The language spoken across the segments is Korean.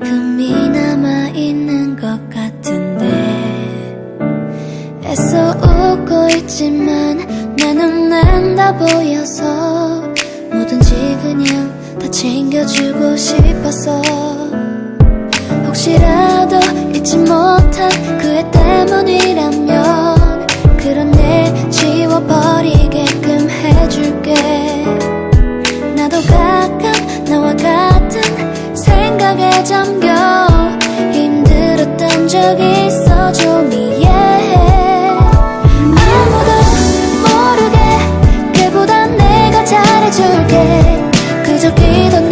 금이 남아있는 것 같은데 애써 웃고 있지만 내 눈엔 다 보여서 뭐든지 그냥 다 챙겨주고 싶어서 혹시라도 잊지 못 잠겨 힘들었던 적이 있어 좀 이해해. 아무도 모르게 걔보단 내가 잘해줄게. 그저 기던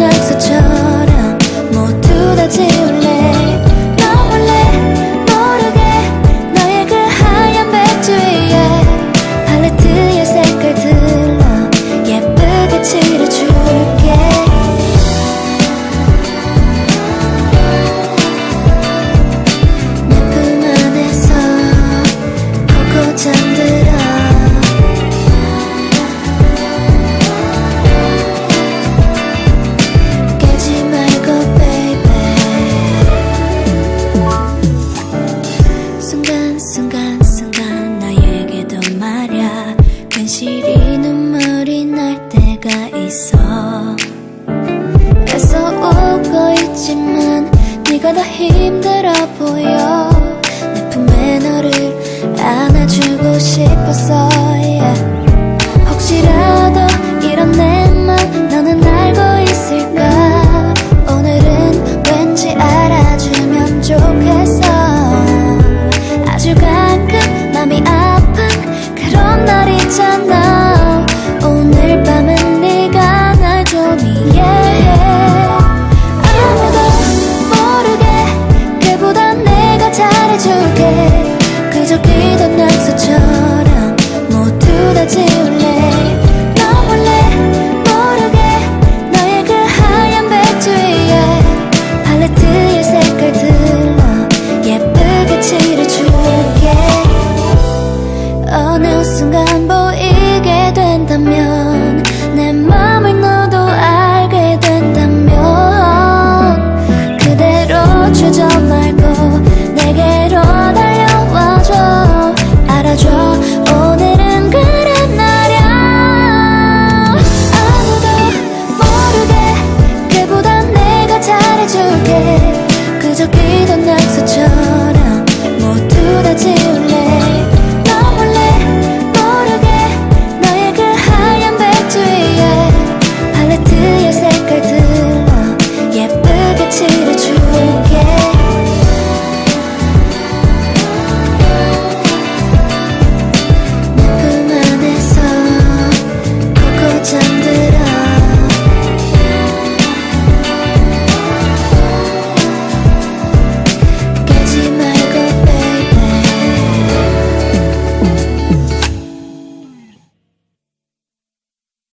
괜시리 눈물이 날 때가 있어 애써 웃고 있지만 네가 더 힘들어 보여 내 품에 너를 안아주고 싶었어 yeah. 그저 기던 약속처럼 모두 다 지울래